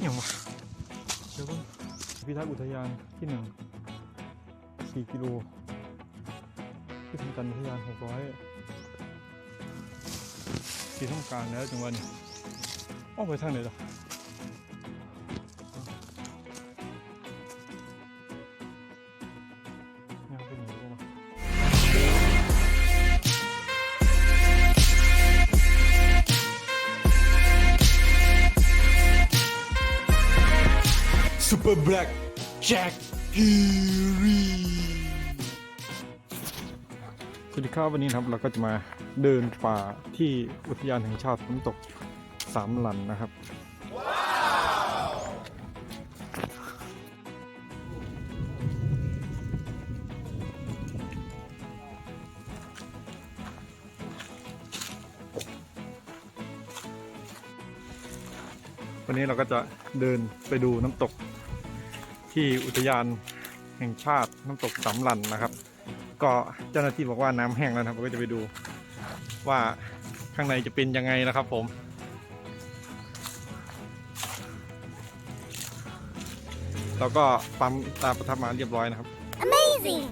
อย่างวะเดี๋ยวก่อนพิทักษ์อุทยานที่หนึ่งสี่กิโลที่ทำการอุทยานหกร้อยที่ต้องการแล้วจังหวะนี้ออไปทางไหนล่ะ ซูเปอร์แบล็กแจ็คฮีรีสวัสดีครับวันนี้นะครับเราก็จะมาเดินป่าที่อุทยานแห่งชาติน้ำตกสามหลันนะครับ วันนี้เราก็จะเดินไปดูน้ำตก ที่อุทยานแห่งชาติน้ำตกสามหลันนะครับ ก็เจ้าหน้าที่บอกว่าน้ำแห้งแล้วนะครับเราก็จะไปดูว่าข้างในจะเป็นยังไงนะครับผมแล้วก็ปั๊มตาประทับมาเรียบร้อยนะครับ Amazing!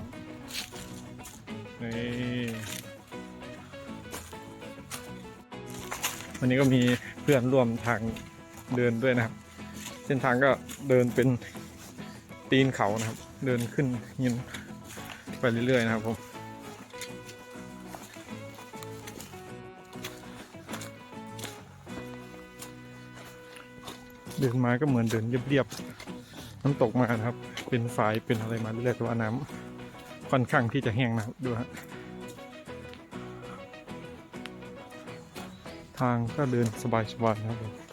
นี่วันนี้ก็มีเพื่อนร่วมทางเดินด้วยนะครับ เส้นทางก็เดินเป็น ตีนเขานะครับ เดินขึ้นหินไปเรื่อยๆนะครับผมเดินมาก็เหมือนเดินเรียบๆน้ำตกมานะครับ เป็นฝายเป็นอะไรมาเรื่อยๆแต่ว่าน้ำค่อนข้างที่จะแห้งนะครับดูฮะทางก็เดินสบายๆนะครับผม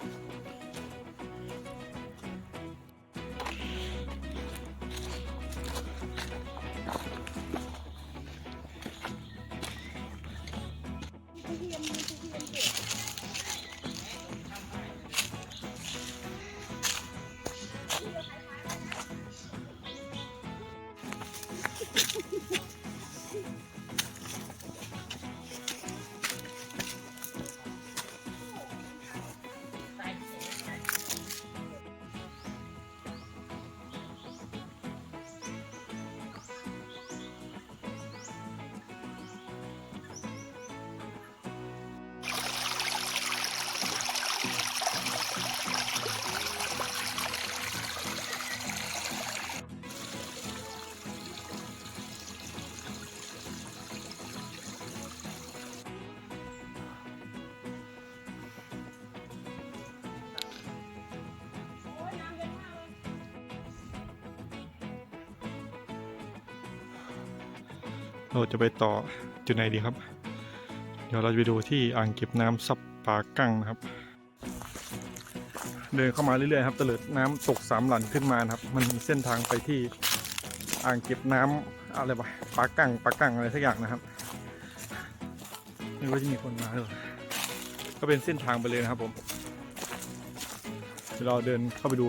เราจะไปต่อจุดไหนดีครับ เดี๋ยวเราจะไปดูที่อ่างเก็บน้ำซับปากั้งนะครับ เดินเข้ามาเรื่อยๆครับเตลิดน้ำตกสามหลันขึ้นมานะครับ มันมีเส้นทางไปที่อ่างเก็บน้ำอะไรวะปากั้งปากั้งอะไรสักอย่างนะครับไม่ว่าจะมีคนมาหรือเล่าก็เป็นเส้นทางไปเลยนะครับผมเดี๋ยวเราเดินเข้าไปดู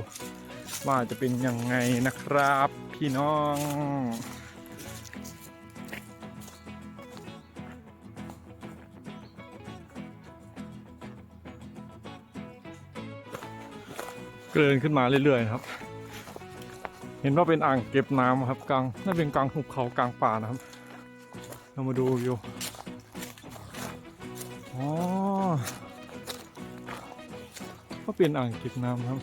ว่าจะเป็นยังไงนะครับ พี่น้อง เดินขึ้นมาเรื่อยๆครับ เห็นว่าเป็นอ่างเก็บน้ำครับกลางน่าเป็นกลางหุบเขากลางป่านะครับ เรามาดูอยู่อ๋อก็เป็นอ่างเก็บน้ำครับ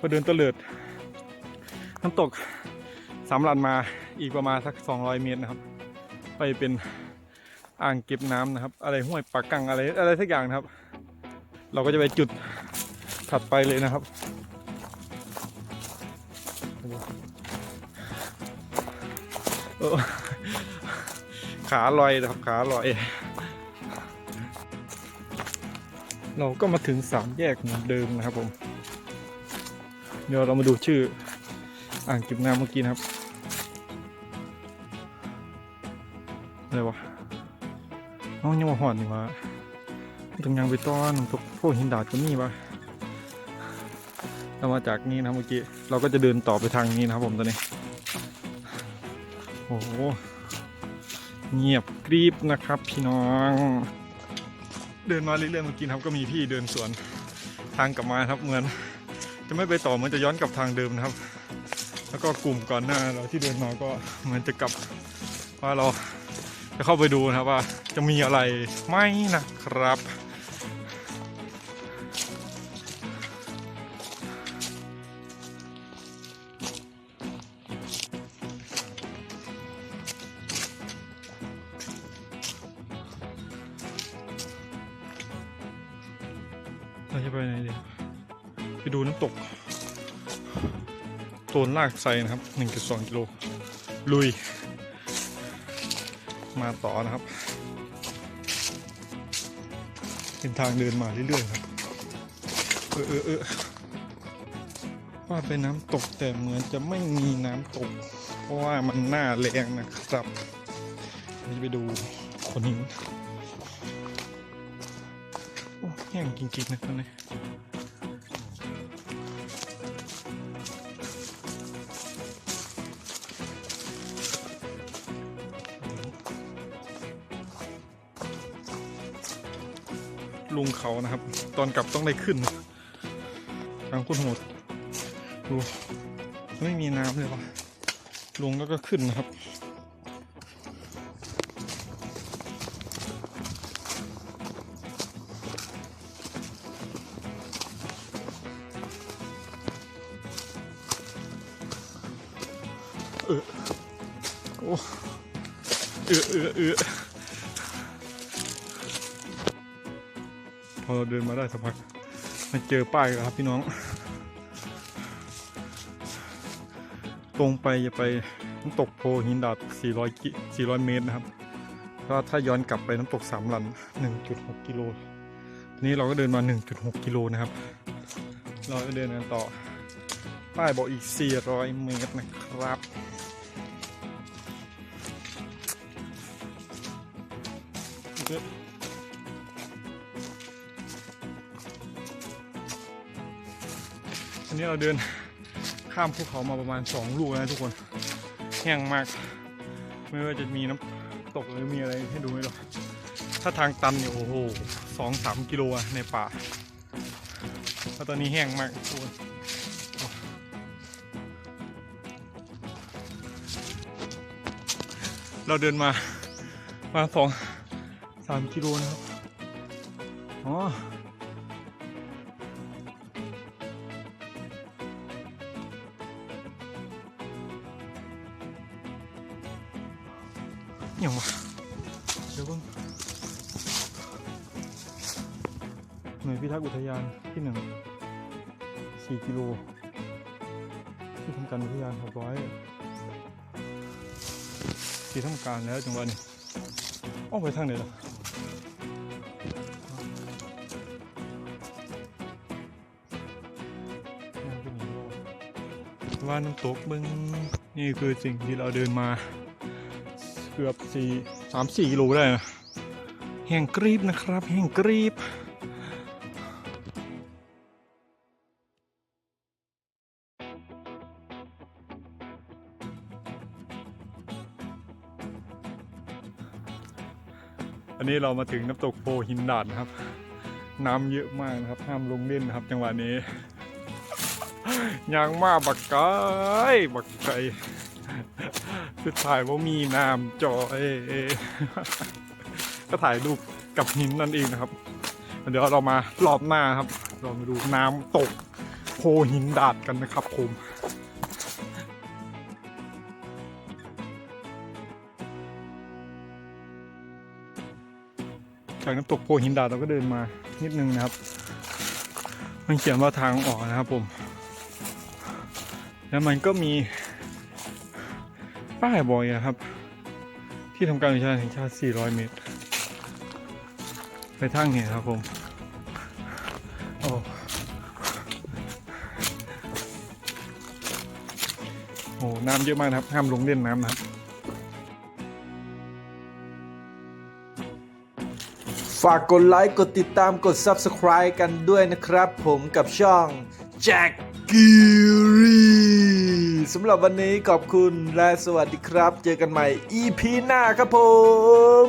ก็เดินเตลิดน้ำตกสามลันมาอีกประมาณสัก 200 เมตรนะครับ ไปเป็น อ่างเก็บน้ำนะครับ อะไรห้วยปากกังอะไรอะไรสักอย่างนะครับ เราก็จะไปจุดถัดไปเลยนะครับเออขาลอยนะครับขาลอย เราก็มาถึงสามแยกเหมือนเดิมนะครับผมเดี๋ยวเรามาดูชื่ออ่างเก็บน้ำเมื่อกี้นะครับอะไรวะ ยังมาหอนนี่วะต้องยังไปต้อนพวกพวกหินดาดก็มีวะเรามาจากนี้นะเมื่อกี้เราก็จะเดินต่อไปทางนี้นะครับผมตอนนี้ โอ้โหเงียบกริบนะครับ พี่น้อง เดินมาเรื่อยๆเมื่อกี้ครับก็มีพี่เดินสวนทางกลับมาครับเหมือน จะไม่ไปต่อเหมือนจะย้อนกลับทางเดิมนะครับ แล้วก็กลุ่มก่อนหน้าเราที่เดินมาก็เหมือนจะกลับว่าเรา จะเข้าไปดูนะครับว่าจะมีอะไรไหมนะครับ เราจะไปไหนดีไปดูน้ำตกโตนลากไซนะครับ 1.2 กิโล ลุย มาต่อนะครับ เป็นทางเดินมาเรื่อยๆครับเออเออเออว่าเป็นน้ำตกแต่เหมือนจะไม่มีน้ำตก เพราะว่ามันหน้าแรงนะครับเราจะไปดูคนหินโอ้แห้งจริงๆนะตอนนี้ เขานะครับ ตอนกลับต้องได้ขึ้นทางคุณโหดดูไม่มีน้ำเลยวะลงแล้วก็ขึ้นนะครับเออโอ้เออเออเออ พอเราเดินมาได้สักพักมาเจอป้ายแล้วครับพี่น้อง ตรงไปจะไปน้ำตกโพหินดาด 400 กิ 400 เมตรนะครับก็ถ้าย้อนกลับไปน้ำตกสามหลัน 1.6 กิโลนี้เราก็เดินมา 1.6 กิโลนะครับ เราก็เดินกันต่อ ป้ายบอกอีก 400 เมตรนะครับ อันนี้เราเดินข้ามภูเขามาประมาณ 2 ลูกนะทุกคนแห้งมาก ไม่ว่าจะมีน้ำตกหรือมีอะไรให้ดูไม่หรอกถ้าทางตันเนี่ยโอ้โหสองสามกิโลในป่าแล้วตอนนี้แห้งมากทุกคนเราเดินมามาสองสามกิโลนะครับอ๋อ อย่างวะเดี๋ยวก่อนหน่วยพิทักษ์อุทยานที่หนึ่งสี่กิโลที่ทำการอุทยานหกร้อยที่ทำการแล้วจังหวะนี้ออกไปทางไหนล่ะยังเป็นอย่างนี้บ่ว่าน้ำตกมึงนี่คือสิ่งที่เราเดินมา เกือบสี่สามสี่กิโลได้นะแห้งกรีบนะครับ แห้งกรีบอันนี้เรามาถึงน้ำตกโพหินดาดนะครับ น้ำเยอะมากนะครับ ห้ามลงเล่นนะครับ จังหวะนี้ยังมาบักไก่บักไก่ สุดท้ายว่ามีน้ำจอเอเอก็ถ่ายรูปกับหินนั่นเองนะครับ เดี๋ยวเรามารอบหน้าครับ เรามาดูน้ำตกโพหินดาดกันนะครับผมจากน้ำตกโพหินดาดเราก็เดินมานิดนึงนะครับ มันเขียนว่าทางออกนะครับผม แล้วมันก็มี ป้ายบอกอีกนะครับ ที่ทำการอุทยานแห่งชาติ 400 เมตร ไปทางเนี่ยครับผมโอ้โหน้ำเยอะมากนะครับ ห้ามลงเล่นน้ำนะครับฝากกดไลค์ กดติดตามกด Subscribe กันด้วยนะครับผมกับช่อง Jack g i r y สำหรับวันนี้ขอบคุณและสวัสดีครับ เจอกันใหม่ EP หน้าครับผม